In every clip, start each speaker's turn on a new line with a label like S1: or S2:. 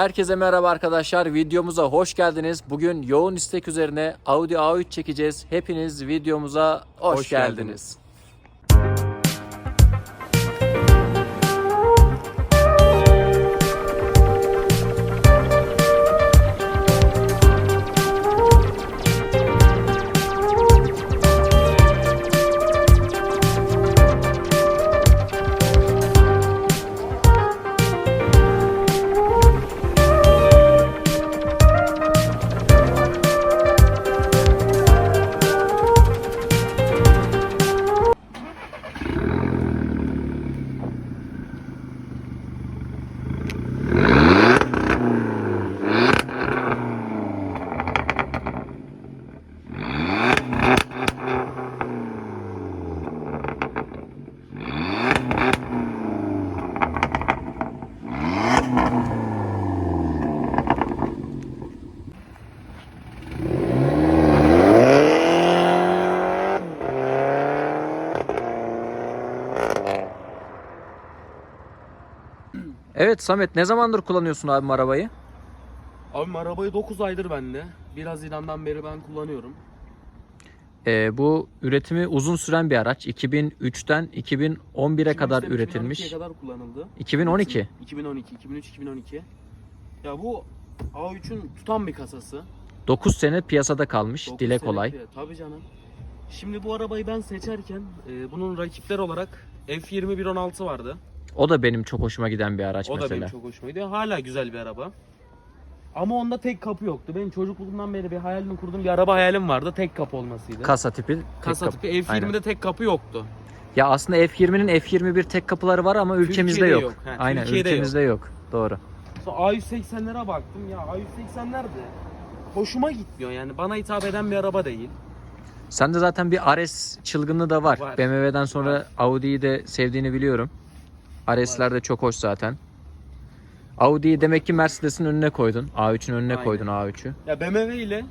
S1: Herkese merhaba arkadaşlar. Videomuza hoş geldiniz. Bugün yoğun istek üzerine Audi A3 çekeceğiz. Hepiniz videomuza hoş,
S2: Hoş
S1: geldiniz.
S2: geldiniz.
S1: Evet Samet ne zamandır kullanıyorsun abim arabayı?
S2: Abim arabayı 9 aydır bende. Biraz İran'dan beri ben kullanıyorum.
S1: Ee, bu üretimi uzun süren bir araç. 2003'ten 2011'e kadar
S2: 2003'ten
S1: üretilmiş.
S2: 2012'ye kadar kullanıldı.
S1: 2012.
S2: 2012, 2003, 2012. Ya bu A3'ün tutan bir kasası.
S1: 9 sene piyasada kalmış.
S2: Dokuz
S1: Dile kolay.
S2: bile. Tabii canım. Şimdi bu arabayı ben seçerken e, bunun rakipleri olarak F20 116 vardı.
S1: O da benim çok hoşuma giden bir araç
S2: o da
S1: mesela.
S2: benim çok hoşuma gidiyor. Hala güzel bir araba. Ama onda tek kapı yoktu. Benim çocukluğumdan beri bir hayalimi kurduğum bir araba hayalim vardı. Tek kapı olmasıydı.
S1: Kasa tipi.
S2: Kasa
S1: kapı.
S2: tipi F20'de
S1: Aynen.
S2: tek kapı yoktu.
S1: Ya aslında F20'nin F21 tek kapıları var ama ülkemizde
S2: Türkiye'de
S1: yok.
S2: yok. Ha,
S1: Aynen
S2: Türkiye'de
S1: ülkemizde yok. Doğru.
S2: Sonra A180'lere baktım ya A180'ler de hoşuma gitmiyor yani bana hitap eden bir araba değil.
S1: Sende zaten bir RS çılgınlığı da var.
S2: Var.
S1: BMW'den sonra
S2: Var.
S1: Audi'yi de sevdiğini biliyorum. RS'ler de çok hoş zaten. Audi'yi demek ki Mercedes'in önüne koydun. A3'ün önüne
S2: Aynen.
S1: koydun A3'ü.
S2: Ya BMW ile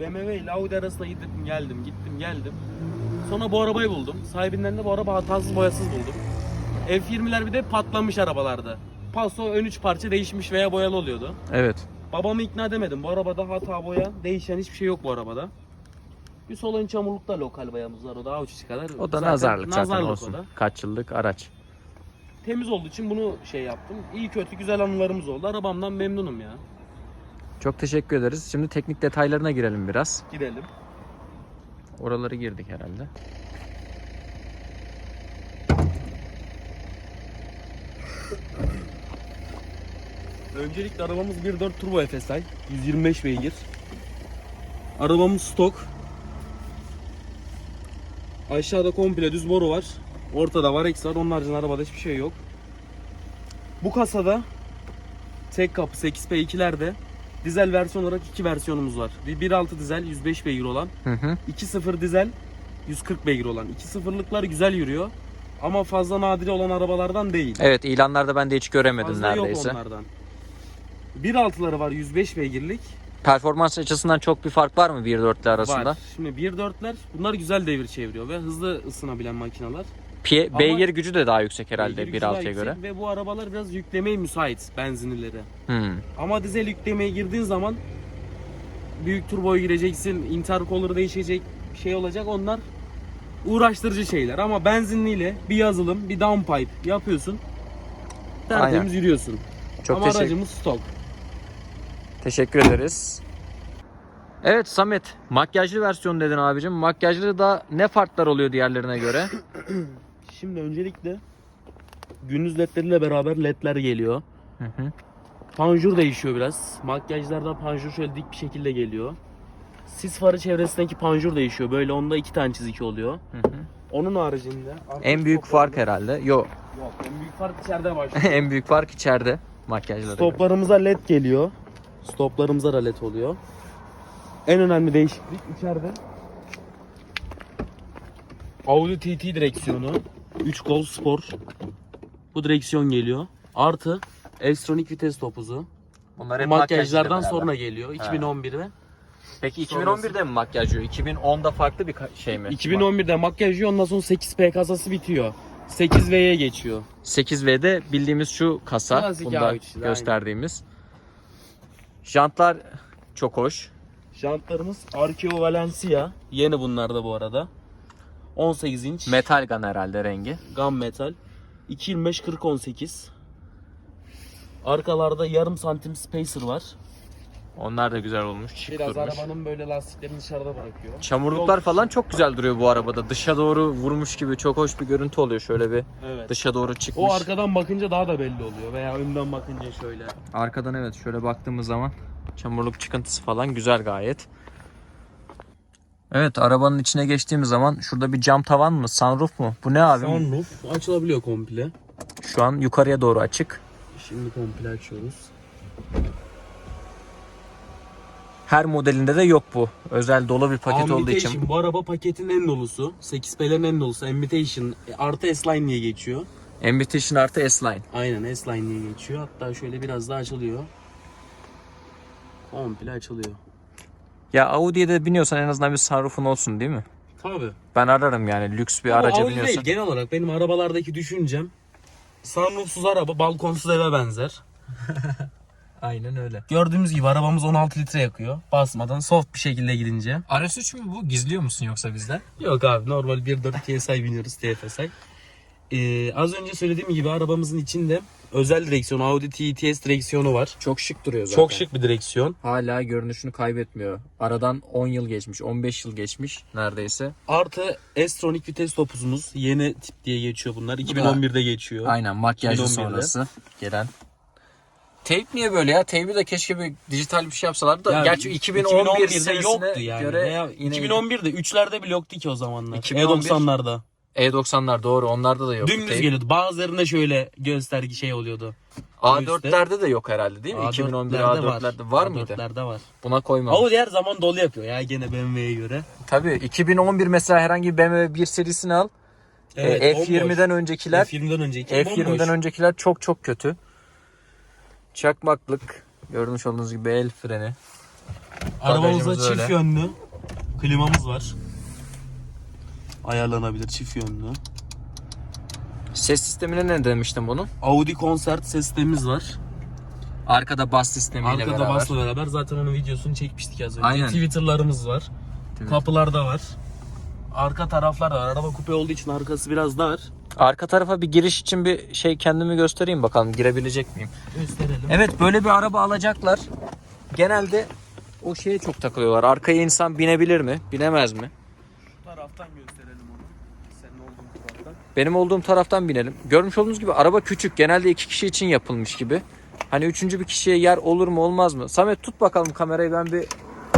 S2: BMW ile Audi arasında gittim geldim gittim geldim. Sonra bu arabayı buldum. Sahibinden de bu araba hatasız boyasız buldum. F20'ler bir de patlamış arabalardı. Paso ön üç parça değişmiş veya boyalı oluyordu.
S1: Evet.
S2: Babamı ikna edemedim. Bu arabada hata boya değişen hiçbir şey yok bu arabada. Bir sol ön çamurlukta lokal boyamız var. O da A3 kadar.
S1: O da nazarlık zaten
S2: nazarlık
S1: olsun.
S2: o da.
S1: Kaç yıllık araç.
S2: Temiz olduğu için bunu şey yaptım. İyi kötü güzel anılarımız oldu. Arabamdan memnunum ya.
S1: Çok teşekkür ederiz. Şimdi teknik detaylarına girelim biraz.
S2: Gidelim.
S1: Oraları girdik herhalde.
S2: Öncelikle arabamız 1.4 Turbo FSI. 125 beygir. Arabamız stok. Aşağıda komple düz boru var. Ortada var X var. Onun haricinde arabada hiçbir şey yok. Bu kasada tek kapı 8P2'lerde dizel versiyon olarak iki versiyonumuz var. Bir 1.6 dizel 105 beygir olan.
S1: Hı hı.
S2: 2.0 dizel 140 beygir olan. 2.0'lıklar güzel yürüyor. Ama fazla nadire olan arabalardan değil.
S1: Evet ilanlarda ben de hiç göremedim
S2: Fazla
S1: neredeyse.
S2: yok onlardan. 1.6'ları var 105 beygirlik.
S1: Performans açısından çok bir fark var mı 1.4'le arasında?
S2: Var. Şimdi 1.4'ler bunlar güzel devir çeviriyor ve hızlı ısınabilen makineler.
S1: Piye,
S2: Ama-
S1: beygir gücü de daha yüksek herhalde
S2: Beygir gücü daha
S1: 1.6'ya
S2: yüksek
S1: göre.
S2: Ve bu arabalar biraz yüklemeye müsait benzinlileri.
S1: Hmm.
S2: Ama dizel yüklemeye girdiğin zaman büyük turboya gireceksin, intercooler değişecek, şey olacak. Onlar uğraştırıcı şeyler ama benzinliyle bir yazılım, bir downpipe yapıyorsun. Tertemiz
S1: Aynen.
S2: yürüyorsun.
S1: Çok
S2: ama
S1: teşekkür,
S2: aracımız stok.
S1: teşekkür ederiz. Evet Samet, makyajlı versiyon dedin abicim. Makyajlı da ne farklar oluyor diğerlerine göre?
S2: Şimdi öncelikle gündüz ledleriyle beraber ledler geliyor.
S1: Hı hı.
S2: Panjur değişiyor biraz. Makyajlarda panjur şöyle dik bir şekilde geliyor. Sis farı çevresindeki panjur değişiyor. Böyle onda iki tane çiziki oluyor.
S1: Hı hı.
S2: Onun haricinde...
S1: En büyük fark herhalde. Yok.
S2: Yok en büyük fark içeride başlıyor.
S1: en büyük fark içeride makyajlara. göre.
S2: Stoplarımıza led geliyor. Stoplarımıza da led oluyor. En önemli değişiklik içeride. Audi TT direksiyonu. 3 kol spor. Bu direksiyon geliyor. Artı F-Tronic vites topuzu.
S1: Bunlar
S2: Bu
S1: hep
S2: makyajlardan
S1: makyajla beraber.
S2: sonra geliyor. 2011'de.
S1: Peki
S2: sonrası-
S1: 2011'de mi makyaj yiyor? 2010'da farklı bir ka- şey mi?
S2: 2011'de makyaj yiyor. Ondan sonra 8P kasası bitiyor. 8V'ye geçiyor.
S1: 8V'de bildiğimiz şu kasa. Bunda
S2: A3 'de,
S1: gösterdiğimiz. Jantlar çok hoş.
S2: Jantlarımız Archeo Valencia. Yeni bunlar da bu arada. 18 inç.
S1: Metal gun herhalde rengi.
S2: Gam metal. 2.25 40 18. Arkalarda yarım santim spacer var.
S1: Onlar da güzel olmuş. Şık
S2: Biraz
S1: durmuş.
S2: arabanın böyle lastiklerini dışarıda bırakıyor.
S1: Çamurluklar falan çok güzel duruyor bu arabada. Dışa doğru vurmuş gibi çok hoş bir görüntü oluyor. Şöyle bir
S2: Evet.
S1: dışa doğru çıkmış.
S2: O arkadan bakınca daha da belli oluyor veya önden bakınca şöyle.
S1: Arkadan evet şöyle baktığımız zaman çamurluk çıkıntısı falan güzel gayet. Evet arabanın içine geçtiğimiz zaman şurada bir cam tavan mı sunroof mu? Bu ne abi?
S2: Sunroof açılabiliyor komple.
S1: Şu an yukarıya doğru açık.
S2: Şimdi komple açıyoruz.
S1: Her modelinde de yok bu. Özel dolu bir paket olduğu için.
S2: Ambitation, Bu araba paketin en dolusu. 8P'lerin en dolusu. Ambitation artı S-Line diye geçiyor.
S1: Ambition artı S-Line.
S2: Aynen S-Line diye geçiyor. Hatta şöyle biraz daha açılıyor. Komple açılıyor.
S1: Ya Audi'ye de biniyorsan en azından bir sunroof'un olsun değil mi?
S2: Tabii.
S1: Ben ararım yani lüks bir
S2: Ama
S1: araca
S2: Audi
S1: biniyorsan.
S2: değil genel olarak benim arabalardaki düşüncem sunroofsuz araba balkonsuz eve benzer.
S1: Aynen öyle.
S2: Gördüğümüz gibi arabamız 16 litre yakıyor. Basmadan soft bir şekilde gidince.
S1: RS3 mü bu? Gizliyor musun yoksa bizden?
S2: Yok abi normal 1.4 TSI biniyoruz TFSI. Ee, az önce söylediğim gibi arabamızın içinde özel direksiyon Audi TTS direksiyonu var.
S1: Çok şık duruyor zaten.
S2: Çok şık bir direksiyon.
S1: Hala görünüşünü kaybetmiyor. Aradan 10 yıl geçmiş, 15 yıl geçmiş neredeyse.
S2: Artı S-Tronic vites topuzumuz. Yeni tip diye geçiyor bunlar. 2011'de geçiyor.
S1: Aynen makyajlı
S2: 2011'de.
S1: sonrası gelen. Teyp niye böyle ya? Teybi de keşke bir dijital bir şey yapsalardı da.
S2: Ya,
S1: Gerçi 2011
S2: 2011'de
S1: senesine
S2: yoktu yani.
S1: göre yine
S2: 2011'de 3'lerde bile yoktu ki o zamanlar.
S1: 2011
S2: E90'larda.
S1: E90'lar doğru onlarda da yok.
S2: Dümdüz
S1: Teyp.
S2: geliyordu. Bazılarında şöyle gösterge şey oluyordu.
S1: A4'lerde de yok herhalde değil mi?
S2: A4'lerde
S1: 2011 A4'lerde var, mıydı?
S2: A4'lerde var.
S1: Buna koymamış.
S2: Audi her zaman dolu yapıyor ya gene BMW'ye göre.
S1: Tabii 2011 mesela herhangi bir BMW 1 serisini al. Ee, F20'den öncekiler
S2: F20'den önceki
S1: F20'den
S2: bomboş.
S1: öncekiler çok çok kötü. Çakmaklık. Görmüş olduğunuz gibi el freni.
S2: Arabamızda çift
S1: öyle.
S2: yönlü klimamız var. Ayarlanabilir çift yönlü.
S1: Ses sistemine ne demiştim bunun?
S2: Audi Concert ses sistemimiz var.
S1: Arkada bas sistemiyle
S2: Arkada
S1: beraber.
S2: basla beraber zaten onun videosunu çekmiştik az önce.
S1: Aynen.
S2: Twitter'larımız var.
S1: Twitter.
S2: Kapılarda var. Arka taraflar da var. Araba kupe olduğu için arkası biraz dar.
S1: Arka tarafa bir giriş için bir şey kendimi göstereyim bakalım girebilecek miyim?
S2: Gösterelim.
S1: Evet böyle bir araba alacaklar. Genelde o şeye çok takılıyorlar. Arkaya insan binebilir mi? Binemez mi?
S2: Şu taraftan gösterelim onu. Senin olduğun taraftan.
S1: Benim olduğum taraftan binelim. Görmüş olduğunuz gibi araba küçük. Genelde iki kişi için yapılmış gibi. Hani üçüncü bir kişiye yer olur mu olmaz mı? Samet tut bakalım kamerayı ben bir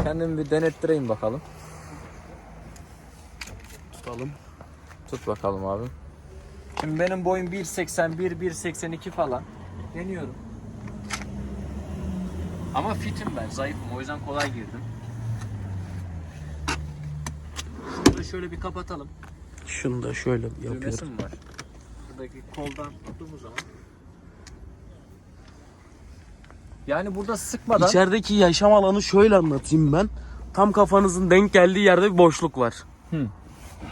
S1: kendimi bir denettireyim bakalım.
S2: Tutalım.
S1: Tut bakalım abi. Şimdi benim boyum 1.81, 1.82 falan. Deniyorum. Ama fitim ben, zayıfım. O yüzden kolay girdim. Şunu şöyle bir kapatalım.
S2: Şunu da şöyle yapıyorum.
S1: Düğmesi mi var? Şuradaki koldan tuttuğumuz zaman. Yani burada sıkmadan
S2: İçerideki yaşam alanı şöyle anlatayım ben. Tam kafanızın denk geldiği yerde bir boşluk var.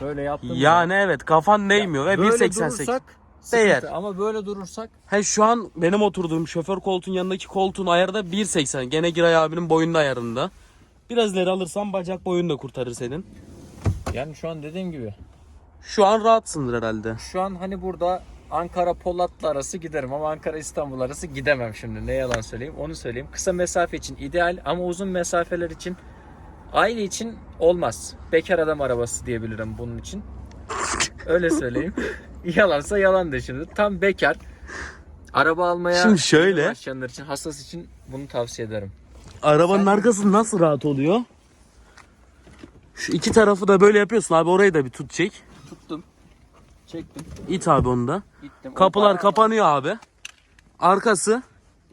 S1: böyle yaptığımız
S2: Yani evet kafan değmiyor ve
S1: böyle
S2: 1.88.
S1: durursak
S2: Değer.
S1: Ama böyle durursak
S2: He şu an benim oturduğum şoför koltuğun yanındaki koltuğun ayarı da 1.80. Gene Giray abinin boyunda ayarında. Biraz ileri alırsan bacak boyunu da kurtarır senin.
S1: yani şu an dediğim gibi
S2: Şu an rahatsındır herhalde.
S1: Şu an hani burada Ankara Polatlı arası giderim ama Ankara İstanbul arası gidemem şimdi. Ne yalan söyleyeyim onu söyleyeyim. Kısa mesafe için ideal ama uzun mesafeler için aile için olmaz. Bekar adam arabası diyebilirim bunun için. Öyle söyleyeyim. Yalansa yalandır şimdi. Tam bekar. Araba almaya
S2: Şimdi şöyle.
S1: başlayanlar için, hassas için bunu tavsiye ederim.
S2: Arabanın arkası nasıl rahat oluyor? Şu iki tarafı da böyle yapıyorsun abi orayı da bir tut çek.
S1: Tuttum. Çektim.
S2: İt abi onu da.
S1: Gittim.
S2: Kapılar
S1: Onu-
S2: kapanıyor abi. Arkası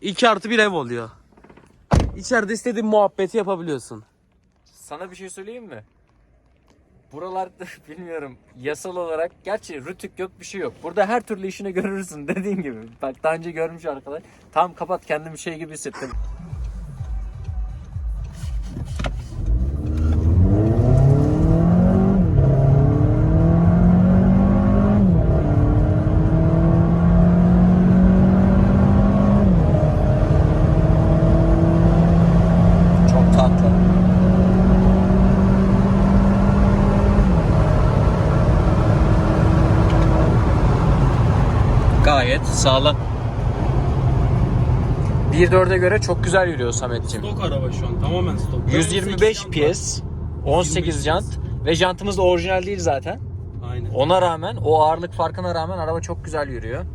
S2: 2 artı bir ev oluyor. İçeride istediğin muhabbeti yapabiliyorsun.
S1: Sana bir şey söyleyeyim mi? Buralarda bilmiyorum yasal olarak gerçi rütük yok bir şey yok. Burada her türlü işini görürsün dediğin gibi. Bak daha önce görmüş arkadaş. Tam kapat kendimi şey gibi hissettim. gayet sağlam. 1.4'e göre çok güzel yürüyor Samet'ciğim.
S2: Stok araba şu an tamamen stok.
S1: 125
S2: 18 jant
S1: PS, 18 jant ve jantımız da orijinal değil zaten.
S2: Aynen.
S1: Ona rağmen o ağırlık farkına rağmen araba çok güzel yürüyor.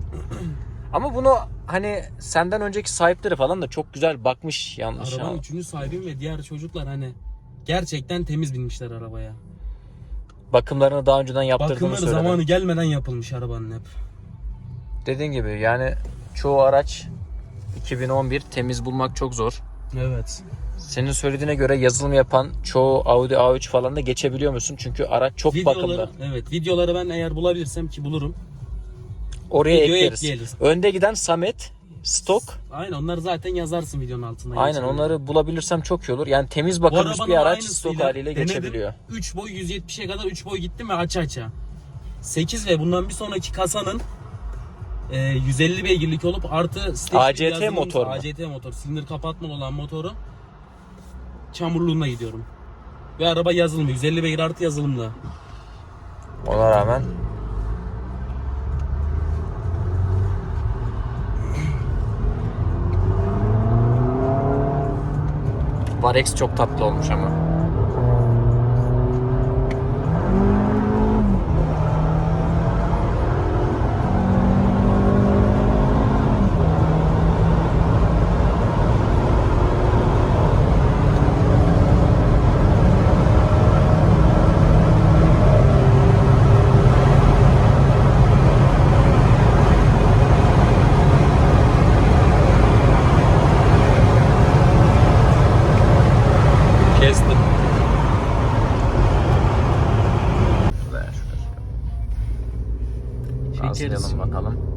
S1: Ama bunu hani senden önceki sahipleri falan da çok güzel bakmış yanlış.
S2: Arabanın
S1: ama.
S2: üçüncü sahibim ve diğer çocuklar hani gerçekten temiz binmişler arabaya.
S1: Bakımlarını daha önceden yaptırdığını
S2: Bakımları
S1: söyledin.
S2: zamanı gelmeden yapılmış arabanın hep.
S1: Dediğin gibi yani çoğu araç 2011 temiz bulmak çok zor.
S2: Evet.
S1: Senin söylediğine göre yazılım yapan çoğu Audi A3 falan da geçebiliyor musun? Çünkü araç çok
S2: Videoları,
S1: bakımlı.
S2: evet videoları ben eğer bulabilirsem ki bulurum.
S1: Oraya
S2: Videoya
S1: ekleriz. Önde giden Samet, Stok.
S2: Aynen onları zaten yazarsın videonun altına.
S1: Aynen
S2: geçenleri.
S1: onları bulabilirsem çok iyi olur. Yani temiz bakılmış bir araç stok haliyle
S2: denedim.
S1: geçebiliyor.
S2: 3 boy 170'e kadar 3 boy gittim ve aç aça. 8 ve bundan bir sonraki kasanın e, 150 beygirlik olup artı
S1: ACT motor mu?
S2: ACT motor. Silindir kapatmalı olan motoru çamurluğuna gidiyorum. Ve araba yazılımı 150 beygir artı yazılımlı.
S1: Ona rağmen Varex çok tatlı olmuş ama. Gazlayalım bakalım.